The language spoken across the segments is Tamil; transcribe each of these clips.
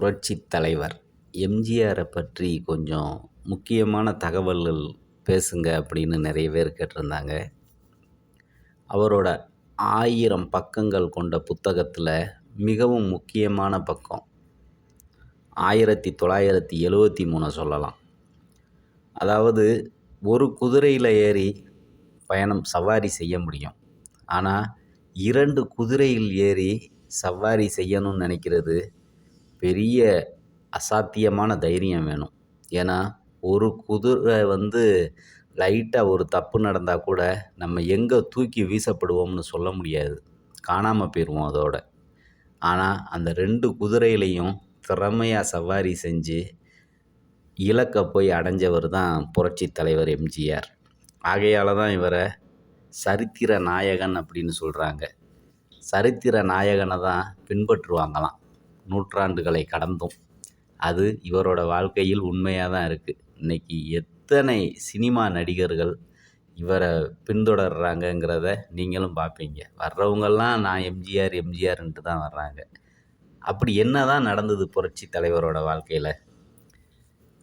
புரட்சித் தலைவர். எம்ஜிஆரை பற்றி கொஞ்சம் முக்கியமான தகவல்கள் பேசுங்க அப்படின்னு நிறைய பேர் கேட்டிருந்தாங்க. அவரோட ஆயிரம் பக்கங்கள் கொண்ட புத்தகத்தில் மிகவும் முக்கியமான பக்கம். ஆயிரத்தி தொள்ளாயிரத்தி எழுவத்தி மூணை சொல்லலாம். அதாவது ஒரு குதிரையில் ஏறி பயணம் சவாரி செய்ய முடியும். ஆனால் இரண்டு குதிரையில் ஏறி சவாரி செய்யணும்னு நினைக்கிறது பெரிய அசாத்தியமான தைரியம் வேணும். ஏன்னா ஒரு குதிரை வந்து லைட்டாக ஒரு தப்பு நடந்தால் கூட நம்ம எங்கே தூக்கி வீசப்படுவோம்னு சொல்ல முடியாது. காணாமல் போயிடுவோம் அதோட. ஆனால் அந்த ரெண்டு குதிரையிலையும் திறமையாக சவாரி செஞ்சு இலக்கை போய் அடைஞ்சவர் தான் புரட்சி தலைவர் எம்ஜிஆர். ஆகையால் தான் இவரை சரித்திர நாயகன் அப்படின்னு சொல்கிறாங்க சரித்திர நாயகனை தான் பின்பற்றுவாங்களாம். நூற்றாண்டுகளை கடந்தும். அது இவரோட வாழ்க்கையில் உண்மையாக தான் இருக்குது இன்றைக்கி எத்தனை சினிமா நடிகர்கள் இவரை பின்தொடர்றாங்கங்கிறத நீங்களும் பார்ப்பீங்க. வர்றவங்கெல்லாம் நான் எம்ஜிஆர் எம்ஜிஆர்ன்ட்டு தான் வர்றாங்க. அப்படி என்ன தான் நடந்தது புரட்சி தலைவரோட வாழ்க்கையில்?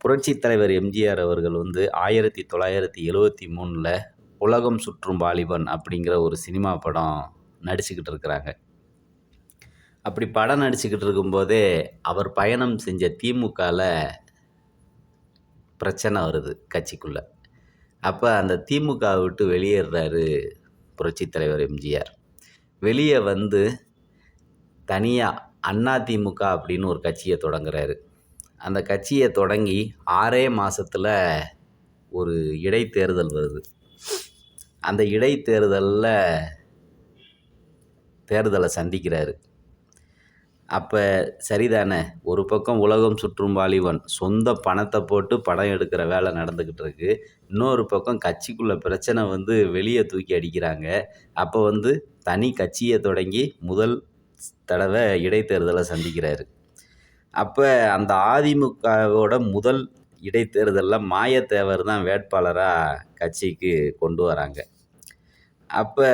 புரட்சி தலைவர் எம்ஜிஆர் அவர்கள் வந்து ஆயிரத்தி தொள்ளாயிரத்தி எழுவத்தி மூணில் உலகம் சுற்றும் வாலிபன் அப்படிங்கிற ஒரு சினிமா படம் நடிச்சுக்கிட்டு இருக்கிறாங்க. அப்படி படம் நடிச்சுக்கிட்டு இருக்கும்போதே அவர் பயணம் செஞ்ச திமுகவில் பிரச்சனை வருது கட்சிக்குள்ளே. அப்போ அந்த திமுக விட்டு வெளியேறாரு புரட்சித் தலைவர் எம்ஜிஆர். வெளியே வந்து தனியாக அண்ணா திமுக அப்படின்னு ஒரு கட்சியை தொடங்குறாரு. அந்த கட்சியை தொடங்கி ஆறே மாதத்தில் ஒரு இடைத்தேர்தல் வருது. அந்த இடைத்தேர்தலில் தேர்தலை சந்திக்கிறாரு. அப்போ சரிதானே? ஒரு பக்கம் உலகம் சுற்றும் வாலிபன் சொந்த பணத்தை போட்டு படம் எடுக்கிற வேலை நடந்துக்கிட்டு இருக்கு. இன்னொரு பக்கம் கட்சிக்குள்ளே பிரச்சனை வந்து வெளியே தூக்கி அடிக்கிறாங்க. அப்போ வந்து தனி கட்சியை தொடங்கி முதல் தடவை இடைத்தேர்தலை சந்திக்கிறாரு. அப்போ அந்த அதிமுகவோட முதல் இடைத்தேர்தலில் மாயத்தேவர் தான் வேட்பாளராக கட்சிக்கு கொண்டு வராங்க. அப்போ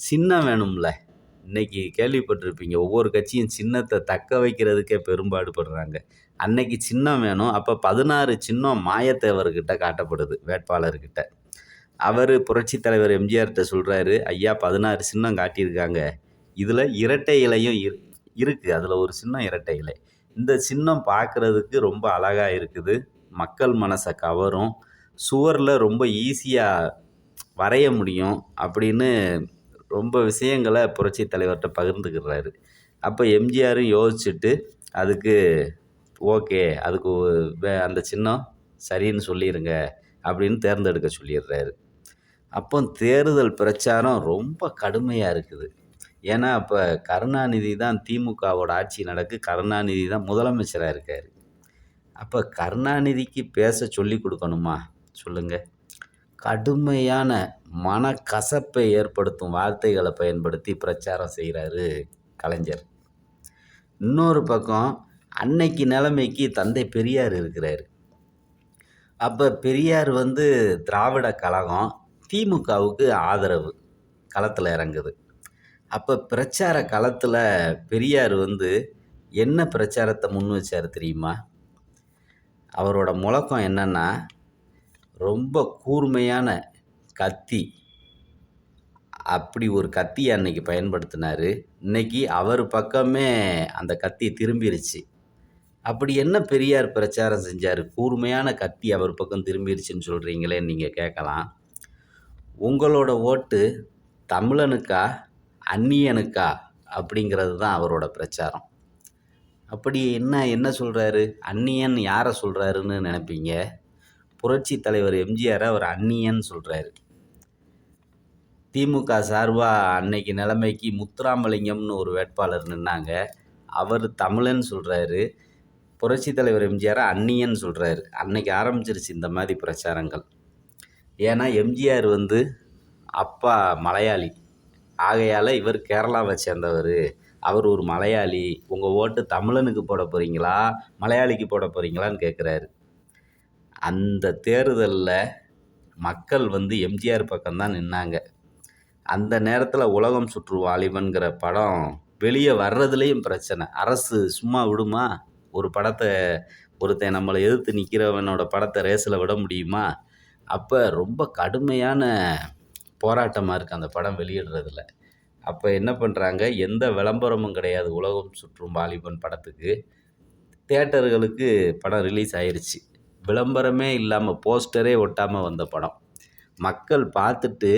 சின்னம் வேணும்ல? இன்றைக்கி கேள்விப்பட்டிருப்பீங்க. ஒவ்வொரு கட்சியும் சின்னத்தை தக்க வைக்கிறதுக்கே பெரும்பாடுபடுறாங்க. அன்னைக்கு சின்னம் வேணும். அப்போ பதினாறு சின்னம் மாயத்தேவர்கிட்ட காட்டப்படுது வேட்பாளர்கிட்ட. அவர் புரட்சி தலைவர் எம்ஜிஆர்கிட்ட சொல்கிறாரு ஐயா பதினாறு சின்னம் காட்டியிருக்காங்க. இதில் இரட்டை இலையும் இரு இருக்குது அதில் ஒரு சின்னம் இரட்டை இலை. இந்த சின்னம் பார்க்குறதுக்கு ரொம்ப அழகாக இருக்குது. மக்கள் மனசை கவரும். சுவரில் ரொம்ப ஈஸியாக வரைய முடியும். அப்படின்னு ரொம்ப விஷயங்களை புரட்சி தலைவர்கிட்ட பகிர்ந்துக்கிறாரு. அப்போ எம்ஜிஆரும் யோசிச்சுட்டு அதுக்கு ஓகே அதுக்கு வே அந்த சின்னம் சரின்னு சொல்லிடுங்க அப்படின்னு தேர்ந்தெடுக்க சொல்லிடுறாரு. அப்போ தேர்தல் பிரச்சாரம் ரொம்ப கடுமையாக இருக்குது. ஏன்னா அப்போ கருணாநிதி தான் திமுகவோட ஆட்சி நடக்கு கருணாநிதி தான் முதலமைச்சராக இருக்கார். அப்போ கருணாநிதிக்கு பேச சொல்லி கொடுக்கணுமா? சொல்லுங்கள் கடுமையான மனக்கசப்பை ஏற்படுத்தும் வார்த்தைகளை பயன்படுத்தி பிரச்சாரம் செய்கிறாரு கலைஞர். இன்னொரு பக்கம் அன்னைக்கு நிலைமைக்கு தந்தை பெரியார் இருக்கிறார். அப்போ பெரியார் வந்து திராவிட கழகம் திமுகவுக்கு ஆதரவு களத்தில் இறங்குது. அப்போ பிரச்சார களத்தில் பெரியார் வந்து என்ன பிரச்சாரத்தை முன் வச்சார் தெரியுமா? அவரோட முழக்கம் என்னென்னா ரொம்ப கூர்மையான கத்தி. அப்படி ஒரு கத்தியை அன்னைக்கு பயன்படுத்தினார். இன்னைக்கு அவர் பக்கமே அந்த கத்தி திரும்பிருச்சு. அப்படி என்ன பெரியார் பிரச்சாரம் செஞ்சார்? கூர்மையான கத்தி அவர் பக்கம் திரும்பிருச்சுன்னு சொல்கிறீங்களேன்னு நீங்கள் கேட்கலாம். உங்களோட ஓட்டு தமிழனுக்கா அந்நியனுக்கா அப்படிங்கிறது தான் அவரோட பிரச்சாரம். அப்படி என்ன என்ன சொல்கிறாரு அந்நியன் யாரை சொல்கிறாருன்னு நினைப்பீங்க? புரட்சி தலைவர் எம்ஜிஆரை அவர் அந்நியன் சொல்கிறாரு திமுக சார்பாக அன்னைக்கு நிலைமைக்கு முத்துராமலிங்கம்னு ஒரு வேட்பாளர் நின்னாங்க. அவர் தமிழன் சொல்கிறாரு புரட்சி தலைவர் எம்ஜிஆர் அந்நியன் சொல்கிறாரு அன்னைக்கு ஆரம்பிச்சிருச்சு இந்த மாதிரி பிரச்சாரங்கள். ஏன்னா எம்ஜிஆர் வந்து அப்பா மலையாளி. ஆகையால் இவர் கேரளாவை சேர்ந்தவர். அவர் ஒரு மலையாளி. உங்கள் ஓட்டு தமிழனுக்கு போட போகிறீங்களா மலையாளிக்கு போட போகிறீங்களான்னு கேட்குறாரு அந்த தேர்தலில் மக்கள் வந்து எம்ஜிஆர் பக்கம்தான் நின்னாங்க. அந்த நேரத்தில் உலகம் சுற்று வாலிபன்கிற படம் வெளியே வர்றதுலேயும் பிரச்சனை. அரசு சும்மா விடுமா? ஒரு படத்தை ஒருத்தன் நம்மளை எதிர்த்து நிற்கிறவனோட படத்தை ரேஸில் விட முடியுமா? அப்போ ரொம்ப கடுமையான போராட்டமாக இருக்குது அந்த படம் வெளியிடுறதில். அப்போ என்ன பண்ணுறாங்க எந்த விளம்பரமும் கிடையாது. உலகம் சுற்றும் வாலிபன் படத்துக்கு. தேட்டர்களுக்கு படம் ரிலீஸ் ஆயிடுச்சு விளம்பரமே இல்லாமல் போஸ்டரே ஒட்டாமல் வந்த படம். மக்கள் பார்த்துட்டு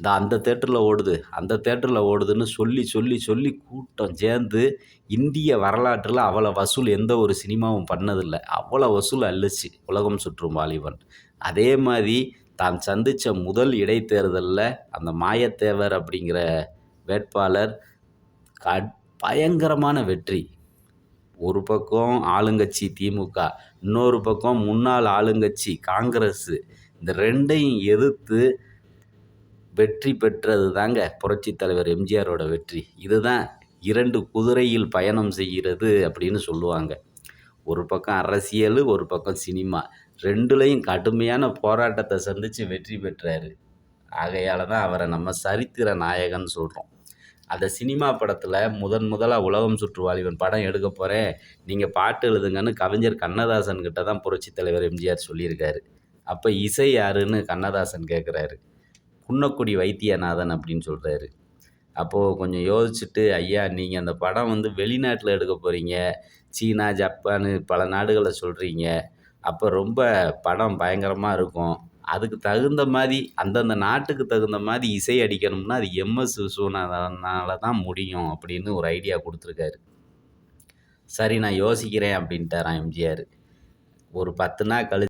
இந்த அந்த தேட்டரில் ஓடுது அந்த தேட்டரில் ஓடுதுன்னு சொல்லி சொல்லி சொல்லி கூட்டம் சேர்ந்து இந்திய வரலாற்றில் அவ்வளோ வசூல் எந்த ஒரு சினிமாவும் பண்ணதில்லை. அவ்வளோ வசூல் அள்ளுச்சு உலகம் சுற்றும் வாலிபன். அதே மாதிரி தான் சந்தித்த முதல் இடைத்தேர்தலில் அந்த மாயத்தேவர் அப்படிங்கிற வேட்பாளர் கட் பயங்கரமான வெற்றி. ஒரு பக்கம் ஆளுங்கட்சி திமுக இன்னொரு பக்கம் முன்னாள் ஆளுங்கட்சி காங்கிரஸ். இந்த ரெண்டையும் எதிர்த்து வெற்றி பெற்றது தாங்க புரட்சி தலைவர் எம்ஜிஆரோட வெற்றி. இதுதான் இரண்டு குதிரையில் பயணம் செய்கிறது அப்படின்னு சொல்லுவாங்க. ஒரு பக்கம் அரசியல் ஒரு பக்கம் சினிமா. ரெண்டுலேயும் கடுமையான போராட்டத்தை சந்தித்து வெற்றி பெற்றார். ஆகையால் தான் அவரை நம்ம சரித்திர நாயகன் சொல்கிறோம் அந்த சினிமா படத்தில் முதன் முதலாக உலகம் சுற்று வாலிபன் படம் எடுக்க போகிறேன் நீங்கள் பாட்டு எழுதுங்கன்னு கவிஞர் கண்ணதாசன் கிட்ட தான் புரட்சி தலைவர் எம்ஜிஆர் சொல்லியிருக்காரு. அப்போ இசை யாருன்னு கண்ணதாசன் கேட்குறாரு குன்னக்குடி வைத்தியநாதன் அப்படின்னு சொல்கிறாரு அப்போது கொஞ்சம் யோசிச்சுட்டு ஐயா நீங்கள் அந்த படம் வந்து வெளிநாட்டில் எடுக்க போகிறீங்க சீனா ஜப்பானு பல நாடுகளை சொல்கிறீங்க அப்போ ரொம்ப படம் பயங்கரமாக இருக்கும். அதுக்கு தகுந்த மாதிரி அந்தந்த நாட்டுக்கு தகுந்த மாதிரி இசை அடிக்கணும்னா அது எம்எஸ் விஸ்வநாதனால தான் முடியும் அப்படின்னு ஒரு ஐடியா கொடுத்துருக்காரு. சரி நான் யோசிக்கிறேன் அப்படின்ட்டாரான் எம்ஜிஆர். ஒரு பத்து நாள் கழிச்சு